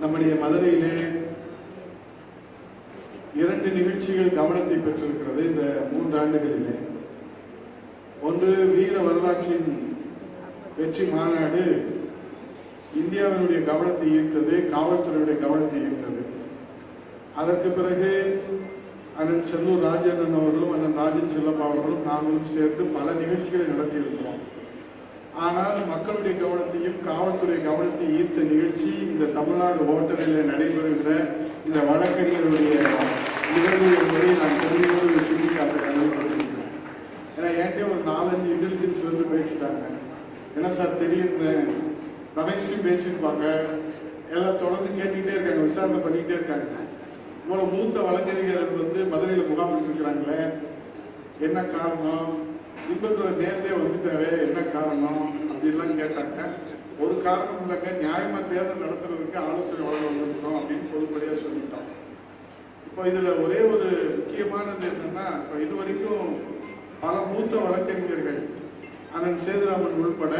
நம்முடைய மதுரையிலே இரண்டு நிகழ்ச்சிகள் கவனத்தை பெற்றிருக்கிறது இந்த மூன்று ஆண்டுகளிலே ஒன்று வீர வரலாற்றின் வெற்றி மாநாடு. இந்தியாவினுடைய கவனத்தை ஈர்த்தது காவல்துறையுடைய கவனத்தை ஈர்த்தது. அதற்கு பிறகு அண்ணன் செல்லூர் ராஜேந்திரன் அவர்களும் அண்ணன் ராஜன் செல்லப்பா அவர்களும் நாங்களும் சேர்ந்து பல நிகழ்ச்சிகளை நடத்தியிருக்கிறோம். ஆனால் மக்களுடைய கவனத்தையும் காவல்துறை கவனத்தையும் ஈர்த்த நிகழ்ச்சி இந்த தமிழ்நாடு ஹோட்டலில் நடைபெறுகின்ற இந்த வழக்கறிஞருடைய நிகழ்வு என்பதை நான் பெருமையோடு சுட்டிக்காட்ட கடமைப்பட்டிருக்கிறேன் ஏன்னா என்கிட்ட ஒரு நாலஞ்சு இன்டெலிஜென்ஸ் வந்து பேசிட்டாங்க. என்ன சார் திடீர்னு ரமேஷ்டும் பேசியிருப்பாங்க. எல்லாம் தொடர்ந்து கேட்டுக்கிட்டே இருக்காங்க விசாரணை பண்ணிக்கிட்டே இருக்காங்க. உங்களோட மூத்த வழக்கறிஞர்கள் வந்து மதுரையில் முகாமிட்டு இருக்கிறாங்களே என்ன காரணம்? இன்பத்துறை நேர்ந்தே வந்துட்டாரு என்ன காரணம் அப்படின்லாம் கேட்டாங்க. ஒரு காரணம் இல்லைங்க நியாயமா தேர்தல் நடத்துறதுக்கு ஆலோசனை வழங்க வந்திருக்கோம் அப்படின்னு பொதுப்படியா சொல்லிட்டோம் இப்போ இதுல ஒரே ஒரு முக்கியமானது என்னன்னா இப்போ இது வரைக்கும் பல மூத்த வழக்கறிஞர்கள் அண்ணன் சேதுராமன் உள்பட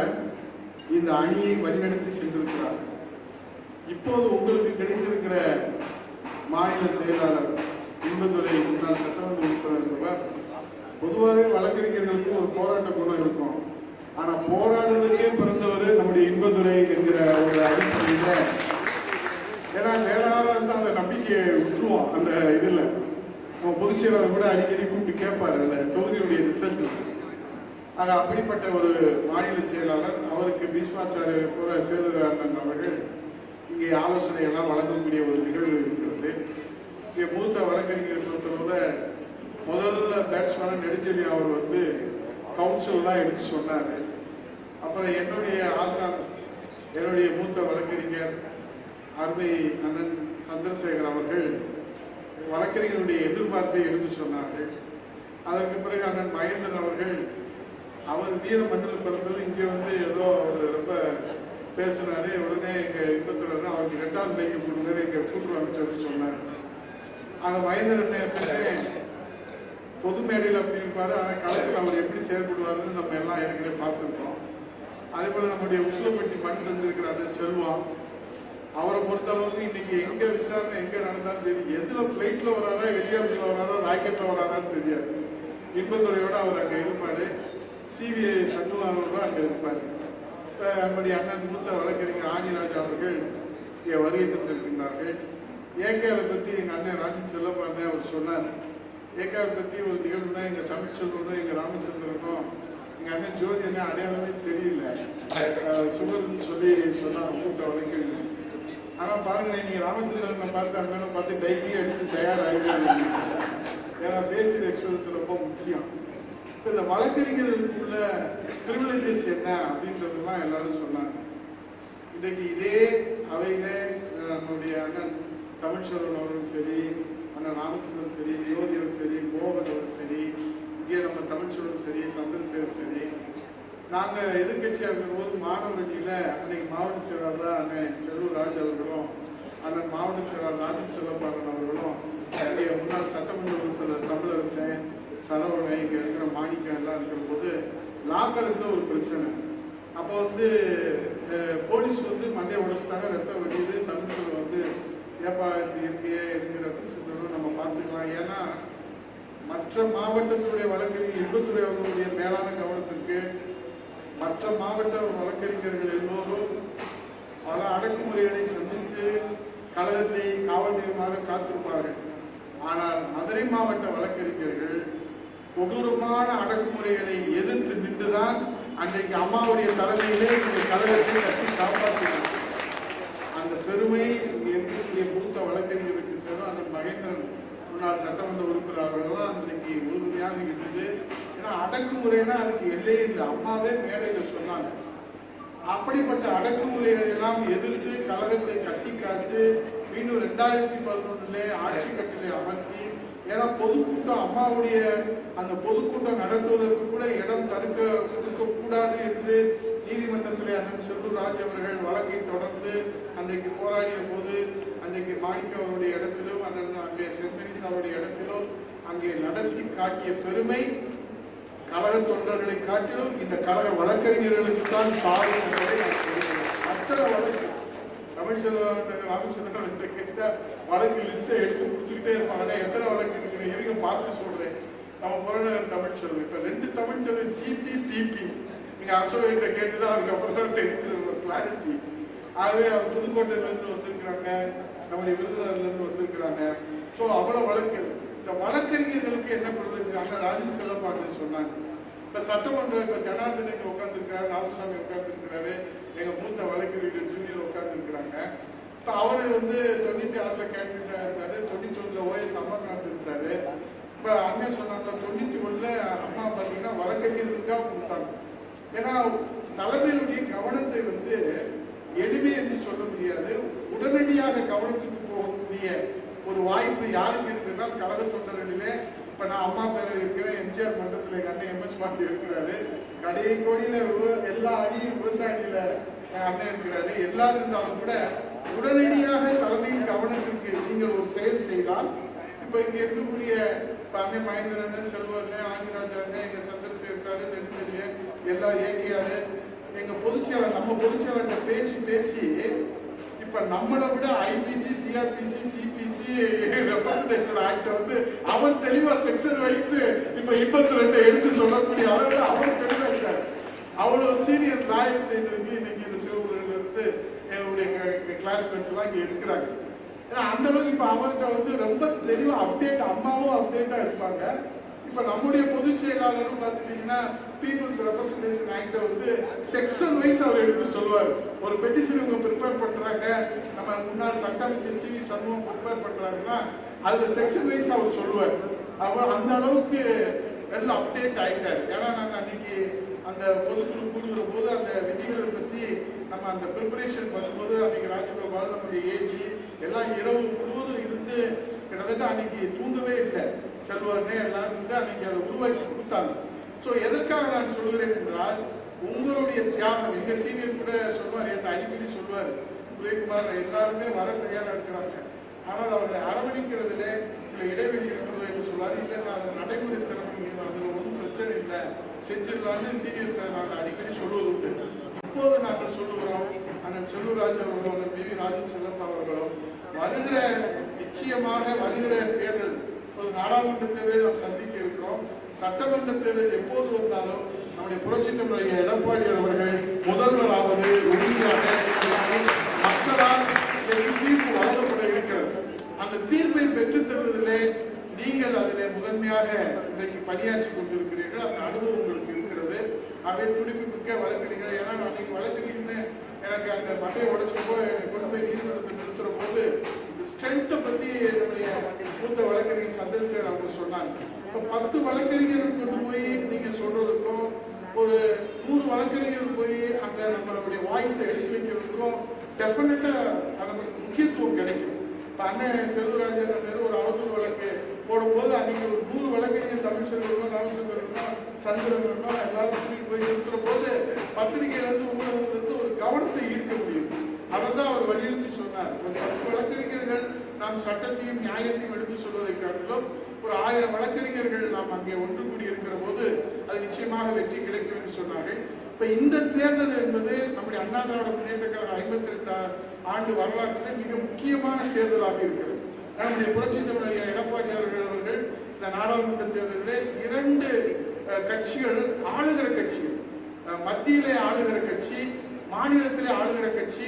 இந்த அணியை வழிநடத்தி சென்றிருக்கிறார். இப்போது உங்களுக்கு கிடைத்திருக்கிற மாநில செயலாளர் இன்பதுரை முன்னாள் சட்டமன்ற உறுப்பினர் பொதுவாகவே வழக்கறிஞர்களுக்கு ஒரு போராட்ட குணம் இருக்கும். ஆனா போராடுறதுக்கே பிறந்தவர் நம்முடைய இன்பதுரை என்கிற ஒரு அடிப்படையில் ஏன்னா வேற ஆளா அந்த நம்பிக்கையை விட்டுருவோம் அந்த இதில். நம்ம பொதுச் செயலாளர் கூட அடிக்கடி கூப்பிட்டு கேட்பாரு அந்த தொகுதியுடைய ரிசல்ட் ஆக அப்படிப்பட்ட ஒரு மாநில செயலாளர் அவருக்கு பீஷ்மாச்சார கூட சேதுர அண்ணன் அவர்கள் இங்கே ஆலோசனை எல்லாம் வழங்கக்கூடிய ஒரு நிகழ்வு இருக்கிறது. இங்கே மூத்த வழக்கறிஞர் பொறுத்தளவுல முதல்ல பேட்ஸ்மேன் நெடுஞ்செலி அவர் வந்து கவுன்சில் தான் எடுத்து சொன்னார். அப்புறம் என்னுடைய ஆசான் என்னுடைய மூத்த வழக்கறிஞர் அருமை அண்ணன் சந்திரசேகர் அவர்கள் வழக்கறிஞருடைய எதிர்பார்ப்பை எடுத்து சொன்னார்கள். அதற்கு பிறகு அண்ணன் மகேந்திரன் அவர்கள் அவர் வீர மண்ணில் பிறந்தவர் இங்கே வந்து ஏதோ அவர் ரொம்ப பேசினாரு உடனே எங்கள் இன்பத்துறை அவருக்கு ரெண்டாவது பைக்கு கொடுங்கன்னு எங்கள் கூட்டுறவு சொல்லி சொன்னார். ஆக மகேந்திரன் எப்பவுமே பொது மேடையில் அப்படி இருப்பார். ஆனால் களத்தில் அவர் எப்படி செயல்படுவாருன்னு நம்ம எல்லாம் ஏற்கனவே பார்த்துருக்கோம். அதே போல் நம்முடைய உசிலம்பட்டி மண் தந்திருக்கிற அந்த செல்வம் அவரை பொறுத்தளவுக்கு இன்னைக்கு எங்கே விசாரணை எங்கே நடந்தாலும் தெரியும் எதில் ஃப்ளைட்டில் வராரா ஹெலிகாப்டரில் வராரா ராக்கெட்டில் வராரான்னு தெரியாது. இன்பத்துறையோட அவர் அங்கே இருப்பார். சிபிஐ சண்முகாரோட அங்கே இருப்பார். இப்ப நம்முடைய அண்ணன் மூத்த வழக்கறிஞர் ஆணிராஜா அவர்கள் இங்கே வருகை தந்திருக்கின்றார்கள். ஏகேஆரை பற்றி எங்கள் அண்ணன் ராஜன் செல்லப்பா அவர் சொன்னார். ஏக்காவை பற்றி ஒரு நிகழ்வுனா எங்க தமிழ்ச்செல்வனும் எங்க ராமச்சந்திரனும் எங்க அண்ணன் ஜோதி என்ன அடையாளமே தெரியல. சுகர்னு சொல்லி சொன்னாங்க கூட்ட வழக்கறிஞர் ஆனா பாருங்களேன் நீங்க ராமச்சந்திரனை பார்த்து அண்ணனை பார்த்து டைரி அடிச்சு தயாராகிட்டு ஏன்னா ஃபேஷியல் எக்ஸ்பிரஸ் ரொம்ப முக்கியம். இப்போ இந்த வழக்கறிஞர்களுக்குள்ள ப்ரிவிலேஜஸ் என்ன அப்படின்றதெல்லாம் எல்லாரும் சொன்னாங்க. இன்றைக்கு இதே அவையில நம்முடைய அண்ணன் தமிழ்ச்செல்வன் அவர்களும் சரி அண்ணன் ராம சரி ஜோதி அவர் சரி மோகன் அவர் சரி இங்கே நம்ம தமிழ்ச்செல்வன் சரி சந்திரசேகர் சரி நாங்கள் எதிர்கட்சியாக இருக்கும்போது போது அன்னைக்கு மாவட்ட செயலாளர் அண்ணன் செல்லூர் ராஜ் அவர்களும் அண்ணன் மாவட்ட செயலாளர் ராஜன் செல்லப்பாரன் அவர்களும் இங்கே முன்னாள் சட்டமன்ற உறுப்பினர் தமிழரசன் சரவணன் இங்கே இருக்கிற மாணிக்கம் எல்லாம் இருக்கிற போது லா ஒரு பிரச்சனை. அப்போ வந்து போலீஸ் வந்து மண்டையை உடச்சிட்டாங்க ரத்தம் வெடியுது தமிழ்நாடு வந்து ஏப்பா இது இருக்கியே எதுக்கு ரத்த சிந்தனும் நம்ம பார்த்துக்கலாம். ஏன்னா மற்ற மாவட்டத்துடைய வழக்கறிஞர் இன்பத்துறை அவர்களுடைய மேலான மற்ற மாவட்ட வழக்கறிஞர்கள் எல்லோரும் பல அடக்குமுறைகளை சந்தித்து கழகத்தை காவல் நிலையமாக காத்திருப்பார்கள். ஆனால் மதுரை மாவட்ட வழக்கறிஞர்கள் கொடூரமான அடக்குமுறைகளை எதிர்த்து நின்றுதான் அன்றைக்கு அம்மாவுடைய தலைமையிலே இந்த கழகத்தை கட்டி காப்பாற்றினார் அந்த பெருமை இங்கே இருக்கக்கூடிய மூத்த வழக்கறிஞருக்கு சேரும். அந்த மகேந்திரன் முன்னாள் சட்டமன்ற உறுப்பினர் அவர்கள் தான் அன்றைக்கு உறுதுணையாக இருந்து ஏன்னா அடக்குமுறைனா அதுக்கு எல்லையே இல்லை. அம்மாவே மேடையில் சொன்னாங்க. அப்படிப்பட்ட அடக்குமுறைகளை எல்லாம் எதிர்த்து கழகத்தை கட்டி காத்து மீண்டும் ரெண்டாயிரத்தி பதினொன்னுல ஆட்சி கட்டிலை அமர்த்தி ஏன்னா பொதுக்கூட்டம் அம்மாவுடைய அந்த பொதுக்கூட்டம் நடத்துவதற்கு கூட இடம் தடுக்க கொடுக்க கூடாது என்று நீதிமன்றத்திலே அண்ணன் செல்லூர் ராஜ் அவர்கள் வழக்கை தொடர்ந்து அன்றைக்கு போராடிய போது அன்றைக்கு மாணிக்க அவருடைய இடத்திலும் அண்ணன் அங்கே செம்பனிஸ் அவருடைய இடத்திலும் அங்கே நடத்தி காட்டிய பெருமை கழக தொண்டர்களை காட்டிலும் இந்த கழக வழக்கறிஞர்களுக்கு தான் சாரும் என்பதை அத்தனை வழக்கு தமிழ்ச்செல்வன் ராமச்சந்திரன் கிட்ட வழக்கு லிஸ்ட்டை எடுத்து கொடுத்துக்கிட்டே இருப்பாங்கண்ணா எத்தனை வழக்கு இருக்கு? இருங்க பார்த்து சொல்றேன். நம்ம புறநகர் தமிழ்ச்செல்வன் இப்ப ரெண்டு தமிழ்ச்செல்வன் ஜிபி பிபி நீங்க அசோகிட்ட கேட்டுதான் அதுக்கப்புறம் தான் தெரிஞ்சிருக்கும் கிளாரிட்டி ஆகவே அவர் புதுக்கோட்டையிலேருந்து வந்திருக்கிறாங்க. நம்முடைய விருதுநகர்ல இருந்து வந்திருக்கிறாங்க. ஸோ அவ்வளவு வழக்கு இந்த வழக்கறிஞர்களுக்கு என்ன ப்ரிவிலேஜ் அண்ணன் ராஜன் செல்லப்பாண்டு சொன்னாங்க. இப்ப சட்டமன்ற இப்ப ஜனார்தன் உட்காந்துருக்காரு ராமசாமி உட்காந்துருக்கிறாரு எங்க மூத்த வழக்கறிஞர் ஜூனியர் உட்காந்துருக்கிறாங்க இப்ப அவரு வந்து தொண்ணூத்தி ஆறுல கேண்டிடேட்டா இருந்தாரு தொண்ணூத்தி ஒண்ணுல ஓஎஸ் அமர்நாத் இருந்தாரு. இப்ப அண்ணன் சொன்னாங்க தொண்ணூத்தி ஒண்ணுல அம்மா பாத்தீங்கன்னா வழக்கறிஞர்களுக்காக கொடுத்தாங்க. ஏன்னா தலைமையினுடைய கவனத்தை வந்து எளிமை என்று சொல்ல முடியாது. உடனடியாக கவனத்துக்கு போகக்கூடிய ஒரு வாய்ப்பு யாருக்கு இருக்குன்னா கழக தொண்டர்களிலே இப்ப நான் அம்மா பேரில் இருக்கிறேன் எம்ஜிஆர் மன்றத்தில் எங்க அண்ணன் எம்எஸ் பாண்டி இருக்கிறாரு. கடை கோடியில எல்லா அணியும் விவசாயியில் அண்ணன் இருக்கிறாரு. எல்லாரும் இருந்தாலும் கூட உடனடியாக தலைமையின் கவனத்திற்கு நீங்கள் ஒரு செயல் செய்தால் இப்ப இங்க இருக்கக்கூடிய அண்ணன் மகேந்திரன் செல்வன் ஆதிராஜன் எங்க சந்திரசேகர் சார் நெடுஞ்செழிய எல்லா ஏகேஆர் எங்க பொதுச்செயலர் நம்ம பொதுச்செயலர்கிட்ட பேசி பேசி இப்ப நம்மளை விட IPC CrPC C CPC representation act வந்து அவர் தெளிவா செக்ஷன் வைஸ் இப்ப இருபத்தி ரெண்டு எடுத்து சொல்லக்கூடிய அளவுல அவர் தெளிவா இருக்காரு. அவ்வளவு சீனியர் லாயர்ஸ் இன்னைக்கு இன்னைக்கு இந்த சிவபுரியில இருந்து என்னுடைய கிளாஸ்மேட்ஸ் எல்லாம் இங்க இருக்கிறாங்க. ஏன்னா அந்த அளவுக்கு இப்ப அவர்கிட்ட வந்து ரொம்ப தெளிவா அப்டேட் அம்மாவும் அப்டேட்டா இருப்பாங்க. இப்ப நம்முடைய பொதுச் செயலாளரும் பாத்துட்டீங்கன்னா பீப்புள்ஸ் ரெப்ரசன்டேஷன் ஆக்டை வந்து செக்ஷன் வைஸ் அவர் எடுத்து சொல்லுவார். ஒரு பெட்டிஷன் இவங்க ப்ரிப்பேர் பண்ணுறாங்க நம்ம முன்னாள் சட்ட அமைச்சர் சி வி சண்முகம் ப்ரிப்பேர் பண்ணுறாங்கன்னா அதில் செக்ஷன் வைஸ் அவர் சொல்லுவார். அவர் அந்த அளவுக்கு எல்லாம் அப்டேட் ஆகிட்டார் ஏன்னா நாங்கள் அன்னைக்கு அந்த பொதுக்குழு கூடுகிற போது அந்த விதிகளை பற்றி நம்ம அந்த ப்ரிப்பரேஷன் பண்ணும்போது அன்னைக்கு ராஜகோபால் நம்முடைய ஏஜி எல்லாம் இரவு முழுவதும் இருந்து கிட்டத்தட்ட அன்னைக்கு தூங்கவே இல்லை. செல்வார்னே எல்லாரும் வந்து அன்னைக்கு அதை உருவாக்கி கொடுத்தாங்க. ஸோ எதற்காக நான் சொல்கிறேன் என்றால் உங்களுடைய தியாகம் எங்கள் சீனியர் கூட சொல்வார் என் அடிக்கடி சொல்வார் உதயகுமார் எல்லாருமே வர தயாராக இருக்கிறாங்க. ஆனால் அவர்களை அரவணைக்கிறதுல சில இடைவெளி இருக்கிறது என்று சொல்வார். இல்லைன்னா அது நடைமுறை சிரமம் அதில் ஒன்றும் பிரச்சனை இல்லை. செஞ்சிடலாம்னு சீனியர் நாங்கள் அடிக்கடி சொல்வது உண்டு. இப்போது நாங்கள் சொல்லுகிறோம் அண்ணன் செல்லூராஜ் அவர்களும் அண்ணன் பி வி ராஜன் செல்லப்பா அவர்களும் வருகிற நிச்சயமாக வருகிற தேர்தல் இப்போது நாடாளுமன்ற தேர்தலை நாம் சந்திக்க இருக்கிறோம். சட்டமன்ற தேர்தல் எப்போது வந்தாலும் நம்முடைய புரட்சி தமிழக எடப்பாடி அவர்கள் முதல்வராவது உறுதியாக மக்களால் தீர்ப்பு வழங்கப்பட இருக்கிறது. அந்த தீர்ப்பை பெற்றுத் தருவதிலே நீங்கள் அதிலே முதன்மையாக இன்றைக்கு பணியாற்றி கொண்டிருக்கிறீர்கள். அந்த அனுபவம் உங்களுக்கு இருக்கிறது. அவை துடிப்பு மிக்க வழக்கறிஞர்கள். ஏன்னா நான் அன்னைக்கு வழக்கறிஞர்னு எனக்கு அந்த மண்டையை உடைச்சப்போ என்னை கொண்டு போய் நீதிமன்றத்தில் நிறுத்துற போது இந்த ஸ்ட்ரென்த்தை பற்றி என்னுடைய மூத்த வழக்கறிஞர் சந்திரசேகர் அவங்க சொன்னாங்க. இப்போ பத்து வழக்கறிஞர்கள் கொண்டு போய் நீங்கள் சொல்கிறதுக்கும் ஒரு நூறு வழக்கறிஞர்கள் போய் அங்கே நம்மளுடைய வாய்ஸை எடுத்து வைக்கிறதுக்கும் டெஃபினட்டாக நமக்கு முக்கியத்துவம் கிடைக்கும். இப்போ அண்ணன் செல்வராஜன் பேர் ஒரு அவதூறு வழக்கு போடும்போது அன்னைக்கு ஒரு நூறு வழக்கறிஞர் தமிழ் செல்வனும் ராமச்சந்திரனும் சந்திரனோ எல்லாரும் கூட்டிட்டு போய் இருக்கிற போது பத்திரிகையிலேருந்து இருந்து ஒரு கவனத்தை ஈர்க்க முடியும். அதை தான் அவர் வலியுறுத்தி சொன்னார். ஒரு பத்து வழக்கறிஞர்கள் நாம் சட்டத்தையும் நியாயத்தையும் எடுத்து சொல்வதை காட்டிலும் ஒரு ஆயிரம் வழக்கறிஞர்கள் நாம் அங்கே ஒன்று கூடி இருக்கிற போது அது நிச்சயமாக வெற்றி கிடைக்கும் என்று சொன்னார்கள். இப்ப இந்த தேர்தல் என்பது நம்முடைய அண்ணா திராவிட முன்னேற்ற கழக ஐம்பத்தி ரெண்டு ஆண்டு வரலாற்றிலே மிக முக்கியமான தேர்தலாக இருக்கிறது. நம்முடைய புரட்சி தமிழக எடப்பாடி அவர்கள் அவர்கள் இந்த நாடாளுமன்ற தேர்தலிலே இரண்டு கட்சிகள் ஆளுகிற கட்சிகள் மத்தியிலே ஆளுகிற கட்சி மாநிலத்திலே ஆளுகிற கட்சி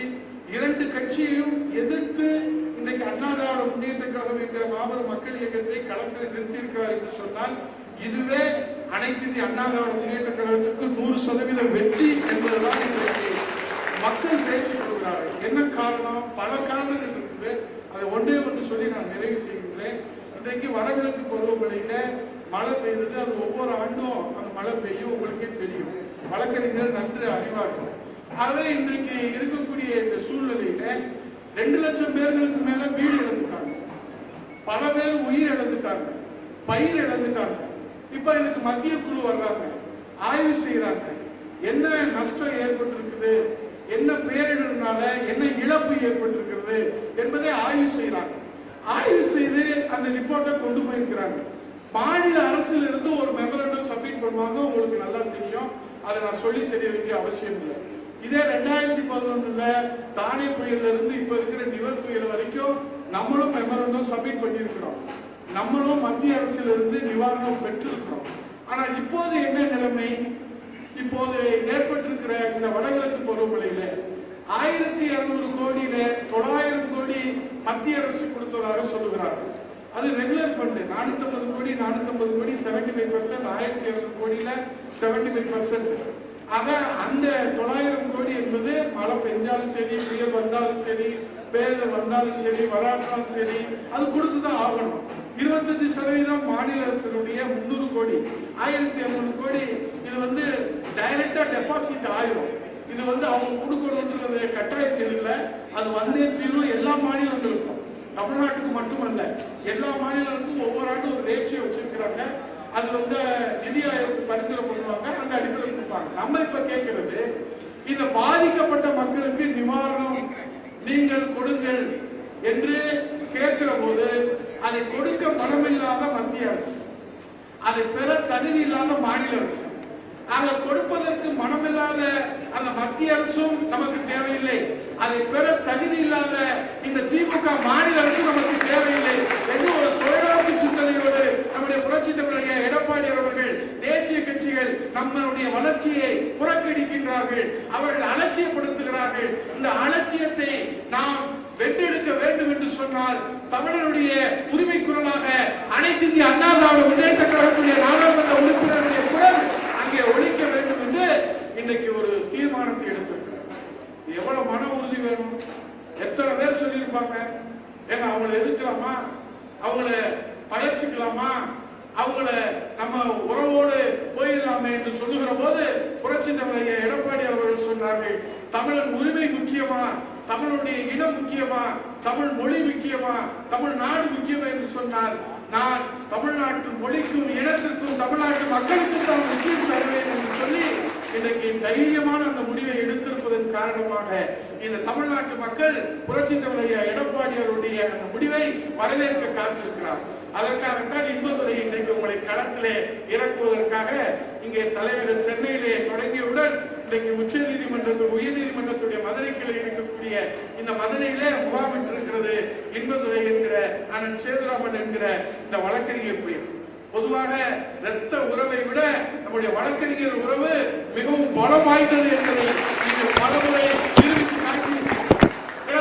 இரண்டு கட்சியையும் எதிர்த்து இன்றைக்கு அண்ணா திராவிட முன்னேற்ற கழகம் என்கிற மாபெரும் மக்கள் இயக்கத்தை களத்தில் நிறுத்தியிருக்கிறார் என்று சொன்னால் இதுவே அனைத்து இந்திய அண்ணா திராவிட முன்னேற்ற கழகத்திற்கு நூறு சதவீதம் வெற்றி என்பதுதான் இன்றைக்கு மக்கள் பேசிக் கொள்கிறார்கள். என்ன காரணம்? பல காரணங்கள் இருக்குது. அதை ஒன்றே ஒன்று சொல்லி நான் நிறைவு செய்கின்றேன். இன்றைக்கு வடகிழக்கு பருவமழையில மழை பெய்தது. அது ஒவ்வொரு ஆண்டும் அந்த மழை பெய்யும். உங்களுக்கே தெரியும். வழக்கறிஞர்கள் நன்று அறிவார்கள் ஆகவே இன்றைக்கு இருக்கக்கூடிய இந்த சூழ்நிலையில ரெண்டு லட்சம் பேர்களுக்கு மேல வீடு இழந்துட்டாங்க. பல பேர் உயிர் இழந்துட்டாங்க. பயிர் இழந்துட்டாங்க. இப்ப இதுக்கு மத்திய குழு வர்றாங்க. ஆய்வு செய்யறாங்க என்ன நஷ்டம் ஏற்பட்டிருக்குது? என்ன பேரிடர்னால என்ன இழப்பு ஏற்பட்டிருக்கிறது என்பதை ஆய்வு செய்யறாங்க ஆய்வு செய்து அந்த ரிப்போர்ட்டை கொண்டு போயிருக்கிறாங்க. மாநில அரசுல இருந்து ஒரு மெமரண்டம் சப்மிட் பண்ணுவாங்க. உங்களுக்கு நல்லா தெரியும். அதை நான் சொல்லி தெரிய வேண்டிய அவசியம் இல்லை. இதே ரெண்டாயிரத்தி பதினொன்றுல தானே புயல்ல இருந்து இப்ப இருக்கிற நிவர் புயல் வரைக்கும் நம்மளும் மெமரண்டம் சப்மிட் பண்ணியிருக்கிறோம். நம்மளும் மத்திய அரசில் இருந்து நிவாரணம் பெற்றிருக்கிறோம். ஆனால் இப்போது என்ன நிலைமை? இப்போது ஏற்பட்டிருக்கிற இந்த வடகிழக்கு பருவமழையில ஆயிரத்தி இருநூறு கோடியில தொள்ளாயிரம் கோடி மத்திய அரசு கொடுத்ததாக சொல்லுகிறார்கள். அது ரெகுலர் ஃபண்டு நானூத்தி ஐம்பது கோடி நானூத்தி ஐம்பது கோடி செவன்டி ஃபைவ் பர்சன்ட் ஆயிரத்தி இருநூறு கோடியில செவன்டி ஃபைவ் பர்சன்ட் ஆக அந்த தொள்ளாயிரம் கோடி என்பது மழை பெஞ்சாலும் சரி புயல் வந்தாலும் சரி பேரிடர் வந்தாலும் சரி வராட்டாலும் சரி அது கொடுத்துதான் ஆகணும். இருபத்தஞ்சு சதவீதம் மாநில அரசினுடைய முந்நூறு கோடி ஆயிரத்தி இருநூறு கோடி இது வந்து டைரக்டா டெபாசிட் ஆயிரும். இது வந்து அவங்க கொடுக்கணுன்றது கட்டாயத்தில் இல்லை. அது வந்தே தீர்வு எல்லா மாநிலங்களுக்கும். தமிழ்நாட்டுக்கு மட்டுமல்ல எல்லா மாநிலங்களுக்கும் ஒவ்வொரு ஆண்டும் ஒரு ரேஷியோ வச்சிருக்கிறாங்க. அது வந்து நிதி ஆயோக்கு பரிந்துரை பண்ணுவாங்க அந்த அடிப்படையில் கொடுப்பாங்க. நம்ம இப்ப கேட்கிறது இந்த பாதிக்கப்பட்ட மக்களுக்கு நிவாரணம் நீங்கள் கொடுங்கள் என்று கேட்கிற போது அதை கொடுக்க மனமில்லாத மத்திய அரசு அதை பெற தகுதி இல்லாத மாநில அரசு ஆக கொடுப்பதற்கு மனமில்லாத அந்த மத்திய அரசும் நமக்கு தேவையில்லை அதை பெற தகுதி இல்லாத இந்த திமுக மாநில அரசு நமக்கு தேவையில்லை என்று ஒரு தொழிலாளி சிந்தனையோடு நம்முடைய புரட்சி தமிழர் எடப்பாடி அவர்கள் தேசிய கட்சிகள் நம்மளுடைய வளர்ச்சியை புறக்கணிக்கின்றார்கள். அவர்கள் அலட்சியப்படுத்துகிறார்கள். இந்த அலட்சியத்தை நாம் வென்றெடுக்க வேண்டும் என்று சொன்னால் தமிழருடைய உரிமை குரலாக அனைத்து இந்திய அண்ணா திராவிட முன்னேற்ற கழகத்துடைய நாடாளுமன்ற உறுப்பினருடைய குரல் அங்கே ஒழிக்க வேண்டும் என்று இன்னைக்கு ஒரு தீர்மானத்தை எடுத்திருக்கிறார். எவ்வளவு மன உறுதி வேணும்? எத்தனை பேர் சொல்லியிருப்பாங்க? ஏங்க அவங்கள எதுக்கலாமா? அவங்கள பயிற்சிக்கலாமா அவங்கள நம்ம உறவோடு போயிடலாமே என்று சொல்லுகிற போது புரட்சி தமிழக எடப்பாடி அவர்கள் சொன்னார்கள் தமிழன் உரிமை முக்கியமா? தமிழுடைய இடம் முக்கியமா? தமிழ் மொழி முக்கியமா? தமிழ் நாடு முக்கியமா? என்று சொன்னால் நான் தமிழ்நாட்டு மொழிக்கும் இனத்திற்கும் தமிழ்நாட்டு மக்களுக்கும் தான் முக்கியம் தருவேன் என்று சொல்லி இன்றைக்கு தைரியமான அந்த முடிவை எடுத்திருப்பதன் காரணமாக இந்த தமிழ்நாட்டு மக்கள் புரட்சி தமிழைய எடப்பாடியாருடைய அந்த முடிவை வரவேற்க காத்திருக்கிறார் அதற்காகத்தான் இன்பதுரை இன்றைக்கு உங்களை களத்திலே இறக்குவதற்காக இங்கே தலைவர் சென்னையிலே தொடங்கியவுடன் இன்றைக்கு உச்ச நீதிமன்றத்தில் உயர் நீதிமன்றத்துடைய மதுரை கிளை இருக்கக்கூடிய இந்த மதுரையிலே முகாமிட்டிருக்கிறது இன்பதுரை என்கிற அண்ணன் சேதுராமன் என்கிற இந்த வழக்கறிஞர் புயல் பொதுவாக இரத்த உறவை விட நம்முடைய வழக்கறிஞர் உறவு மிகவும் பலம் வாய்ந்தது என்பதை நீங்கள் பலமுறை நிரூபித்து காட்டியிருக்கிறீர்கள்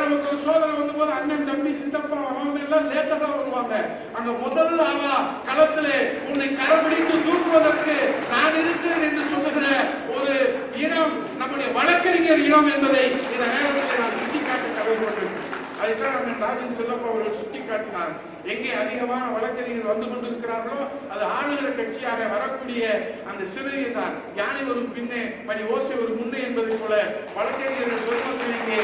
நமக்கு ஒரு சோதனை வந்த போது அண்ணன் தம்பி சித்தப்பா அவங்க எல்லாம் லேட்டா தான் வருவாங்க. அந்த முதல் ஆளா களத்திலே உன்னை கரபிடித்து தூக்குவதற்கு நான் இருக்கிறேன் என்று சொல்லுகிற ஒரு இனம் நம்முடைய வழக்கறிஞர் இனம் என்பதை இந்த நேரத்தில் நான் சுட்டிக்காட்ட கடமைப்பட்டிருக்கிறேன் அதைத்தான் நம்ம ராஜன் செல்லப்பா அவர்கள் சுட்டிக்காட்டினார். எங்கே அதிகமான வழக்கறிஞர்கள் வந்து கொண்டிருக்கிறார்களோ அது ஆளுகிற கட்சியாக வரக்கூடிய அந்த சிறுகை தான். யானை வரும் பின்னே பணி ஓசை ஒரு முன்னே என்பதை போல வழக்கறிஞர்கள் பொதுமக்கள் இங்கே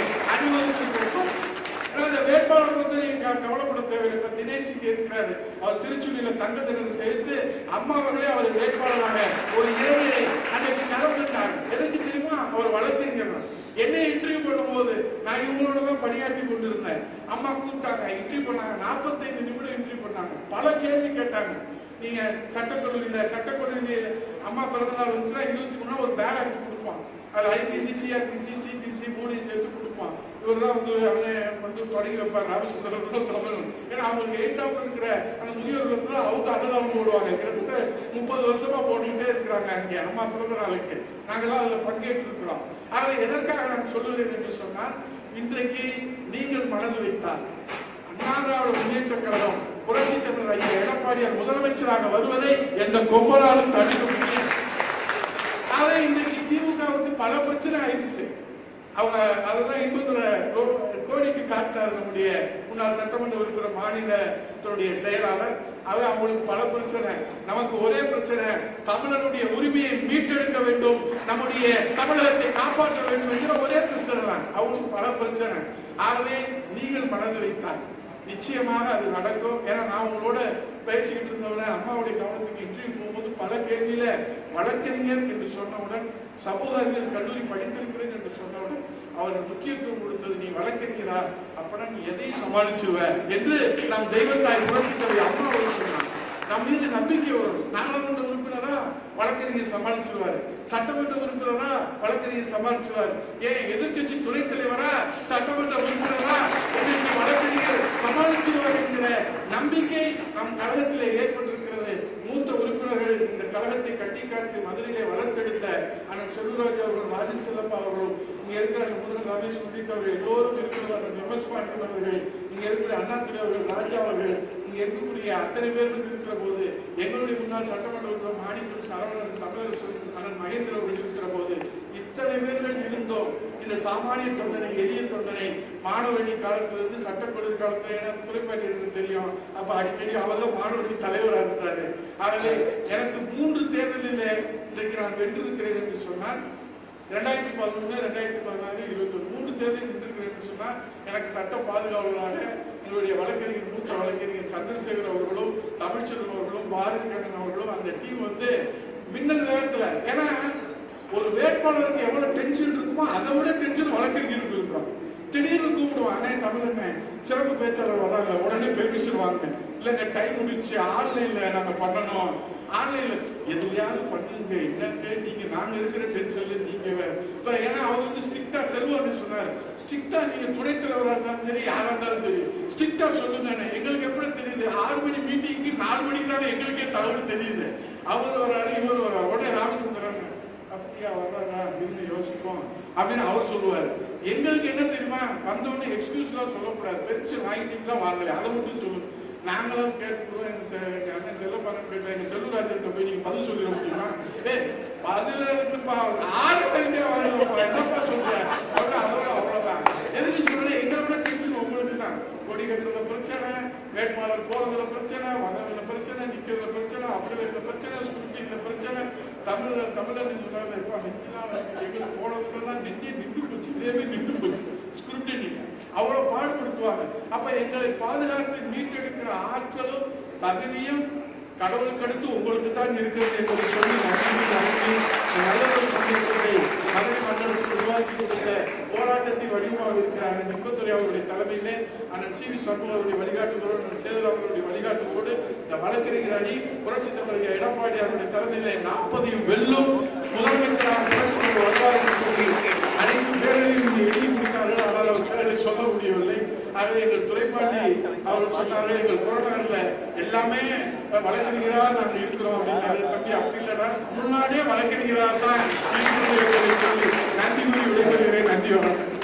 அணிவகுத்திருக்கிறோம் அந்த வேட்பாளர் வந்து நீங்க கவலைப்பட தேவையில்லை இப்ப தினேஷ் இங்க இருக்கிறாரு. அவர் திருச்சுழியில தங்க தினம் சேர்த்து அம்மா அவர்களே அவர் வேட்பாளராக ஒரு இளைஞரை அன்னைக்கு கலந்துட்டார். எதுக்கு தெரியுமா? அவர் வழக்கறிஞர். என்னை இன்டர்வியூ பண்ணும்போது நான் இவங்களோட தான் பணியாற்றி கொண்டிருந்தேன். அம்மா கூப்பிட்டாங்க. இன்டர்வியூ பண்ணாங்க. 45 நிமிடம் இன்டர்வியூ பண்ணாங்க. பல கேள்வி கேட்டாங்க. நீங்க சட்டக்கல்லூரியில சட்டக்கல்லூரியில அம்மா பிறந்த நாள் இருந்துச்சுன்னா இருபத்தி மூணு ஒரு பேக் ஆக்கி கொடுப்பான் அது ஐபிசி சிஆர்பிசி சிபிசி மூணையும் சேர்த்து இவர் தான் வந்து அண்ணன் வந்து தொடங்கி வைப்பார். ராமச்சந்திரன் தமிழ். ஏன்னா அவங்களுக்கு எய்தாப்புல இருக்கிற அந்த முதியோர் தான் அவங்க அன்னதானம் போடுவாங்க. கிட்டத்தட்ட முப்பது வருஷமா போட்டுக்கிட்டே இருக்கிறாங்க அங்கே. அம்மா பிறந்த நாளைக்கு. நாங்களாம் அதில் பங்கேற்று இருக்கிறோம் ஆக எதற்காக நான் சொல்லுகிறேன் என்று சொன்னால் இன்றைக்கு நீங்கள் மனது வைத்தால் அண்ணா திராவிட முன்னேற்ற கழகம் புரட்சி தமிழர் ஐயா எடப்பாடியார் முதலமைச்சராக வருவதை எந்த கொம்பனாலும் தடுக்க முடியும் ஆக இன்றைக்கு திமுகவுக்கு பல பிரச்சனை ஆயிடுச்சு. அவங்க அதுதான் இன்பத்துல கோ- கோடிட்டு காட்டினார் நம்முடைய முன்னாள் சட்டமன்ற உறுப்பினர் மாநிலத்தினுடைய செயலாளர். அது அவங்களுக்கு பல பிரச்சனை. நமக்கு ஒரே பிரச்சனை தமிழருடைய உரிமையை மீட்டெடுக்க வேண்டும் நம்முடைய தமிழகத்தை காப்பாற்ற வேண்டும் என்கிற ஒரே பிரச்சனை தான். அவங்களுக்கு பல பிரச்சனை. ஆகவே நீங்கள் மனது வைத்தால் நிச்சயமாக அது நடக்கும். ஏன்னா நான் உங்களோட பேசிக்கிட்டு இருந்தவுடனே அம்மாவுடைய கவனத்துக்கு இன்டர்வியூ போகும்போது பல கேள்வியில வழக்கறிஞர் என்று சொன்னவுடன் சமூக அறிவியல் கல்லூரி படித்திருக்கிறேன் என்று சொன்னவுடன் அவர்கள் முக்கியத்துவம் கொடுத்தது நீ வழக்கறிஞரா? அப்பனா நீ எதையும் சமாளிச்சுவ? என்று நம் தெய்வத்தாய் புரட்சித்தவை அம்மா அவர் சொன்னார் நம் மீது நம்பிக்கை வரும். நாடாளுமன்ற உறுப்பினரா? வழக்கறிஞர் சமாளிச்சுவார் சட்டமன்ற உறுப்பினரா? வழக்கறிஞர் சமாளிச்சுவார் ஏன் எதிர்க்கட்சி துணைத் தலைவரா சட்டமன்ற உறுப்பினரா உங்களுக்கு வழக்கறிஞர் சமாளிச்சிருவார் என்கிற நம்பிக்கை நம் கழகத்திலே ஏற்பட்டிருக்கிறது மூத்த உறுப்பினர்கள் இந்த கழகத்தை கட்டி காத்து மதுரையிலே வளர்த்தெடுத்த அண்ணன் செல்வராஜ் அவர்கள் ராஜன் செல்லப்பா அவர்களும் இங்கே இருக்கிற அண்ணன் முருகன் ரமேஷ் உள்ளிட்டவர்கள் எல்லோரும் இருக்கிறார்கள் எம்எஸ் பாண்டியன் அவர்கள் இங்கே இருக்கிற அண்ணாதுரை அவர்கள் ராஜா அவர்கள் இங்கே இருக்கக்கூடிய அத்தனை பேர்கள் இருக்கிற போது எங்களுடைய முன்னாள் சட்டமன்ற உறுப்பினர் மாணிக்கம் சரவணன் தமிழரசு அண்ணன் மகேந்திர அவர்கள் இருக்கிற போது இத்தனை பேர்கள் இருந்தோம். இந்த சாமானிய தொண்டனை எளிய தொண்டனை மாணவரணி காலத்திலிருந்து சட்டக்குழு காலத்துல எனக்கு துறைப்பாட்டி தெரியும். அப்ப அடிக்கடி அவர் தான் மாணவரணி தலைவராக இருந்தாரு. ஆகவே எனக்கு மூன்று தேர்தலில் இன்றைக்கு நான் வென்றிருக்கிறேன் என்று சொன்னால் ரெண்டாயிரத்தி பதினொன்று ரெண்டாயிரத்தி பதினாறு இருபத்தி ஒன்று மூன்று தேர்தல் நின்றிருக்கிறேன் சொன்னால் எனக்கு சட்ட பாதுகாவலராக எங்களுடைய வழக்கறிஞர் மூத்த வழக்கறிஞர் சந்திரசேகர் அவர்களும் தமிழ்ச்செல்வன் அவர்களும் பாரதி கண்ணன் அவர்களும் அந்த டீம் வந்து மின்னல் வேகத்தில். ஏன்னா ஒரு வேட்பாளருக்கு எவ்வளவு டென்ஷன் இருக்குமோ அதை விட டென்ஷன் வழக்கறிஞருக்கு இருக்கும் திடீர்னு கூப்பிடுவான் அண்ணே தமிழண்ணே சிறப்பு பேச்சாளர் வராங்க உடனே பெர்மிஷன் வாங்க. இல்லைங்க டைம் முடிச்சு ஆன்லைன்ல நாங்க பண்ணணும். ஆன்லைன்ல எதுலையாவது பண்ணுங்க என்னங்க நீங்க நாங்க இருக்கிற டென்ஷன்ல நீங்க வேற. இப்ப ஏன்னா அவர் வந்து ஸ்ட்ரிக்டா செல்வார்னு சொன்னாரு. ஸ்ட்ரிக்டா நீங்க துணைத் தலைவரா இருந்தாலும் சரி யாரா இருந்தாலும் சரி ஸ்ட்ரிக்டா சொல்லுங்க எங்களுக்கு எப்படி தெரியுது? ஆறு மணி மீட்டிங்க்கு நாலு மணிக்கு தானே எங்களுக்கே தகவல் தெரியுது. அவர் வராரு இவர் வராரு. உடனே ராமச்சந்திரன் ஐயா வர்றாரா அப்படின்னு யோசிப்போம் அப்படின்னு அவர் சொல்லுவார். எங்களுக்கு என்ன தெரியுமா? வந்தவொடனே எக்ஸ்கியூஸ்லாம் சொல்லக்கூடாது. பெருச்சு வாங்கிட்டீங்களா? வாங்கல. அதை மட்டும் சொல்லுங்க. நாங்களும் கேட்கிறோம் எங்க செ- எங்க அண்ணன் செல்லப்பாரன் கேட்டோம் எங்க செல்வராஜன் போய் நீங்க பதில் சொல்லிட முடியுமா? ஏ பதில இருக்குப்பா. ஆரம்பித்தே வரலப்பா என்னப்பா சொல்ற? அதோட அவ்வளவுதான். எதுக்கு சொல்றேன் எங்களோட டென்ஷன் உங்களுக்கு தான் கொடி கட்டுறதுல பிரச்சனை வேட்பாளர் போறதுல பிரச்சனை வர்றதுல பிரச்சனை நிக்கிறதுல பிரச்சனை அப்ளிகேட்ல பிரச்சனை ஸ்கூட்டிங்ல பிரச்சனை தமிழர் தமிழர் சொன்னாங்க இப்ப நெஞ்செல்லாம் எங்களுக்கு போனதுக்கெல்லாம் நெஞ்சே நின்று போச்சு இதேவே நின்று போச்சு. ஸ்கிருப்டினி அவ்வளோ பாடுபடுத்துவாங்க. அப்ப எங்களை பாதுகாத்து மீட்டெடுக்கிற ஆற்றலும் தகுதியும் கடவுளுக்கு அடுத்து உங்களுக்கு தான் இருக்கிறது என்பதை சொல்லி நன்றி நல்ல ஒரு சந்தேகத்தை உருவாக்கி வடிவமாக இருக்கிறார் நிம்பத்துறை அவர்களுடைய தலைமையிலே அண்ணன் சி வி சண்முக அவருடைய வழிகாட்டுதலோடு அண்ணன் சேதுராம் அவர்களுடைய வழிகாட்டுதலோடு இந்த வழக்கறிஞர் அணி புரட்சி தலைவர் எடப்பாடி அவருடைய தலைமையிலே நாற்பதையும் வெல்லும் முதலமைச்சராக புரட்சி வருவார் என்று சொல்லி அனைத்து பேரையும் எழுதி முடித்தார்கள். ஆனால் அவர் பேரை சொல்ல முடியவில்லை. ஆகவே எங்கள் துறைப்பாண்டி அவர்கள் சொன்னார்கள் எங்கள் புறநகர்ல எல்லாமே வழக்கறிஞரா நாங்கள் இருக்கிறோம் அப்படின்னு தம்பி அப்படி இல்லைன்னா தமிழ்நாடே வழக்கறிஞரா தான் சொல்லி நன்றி கூறி விடைபெறுகிறேன் நன்றி வணக்கம்.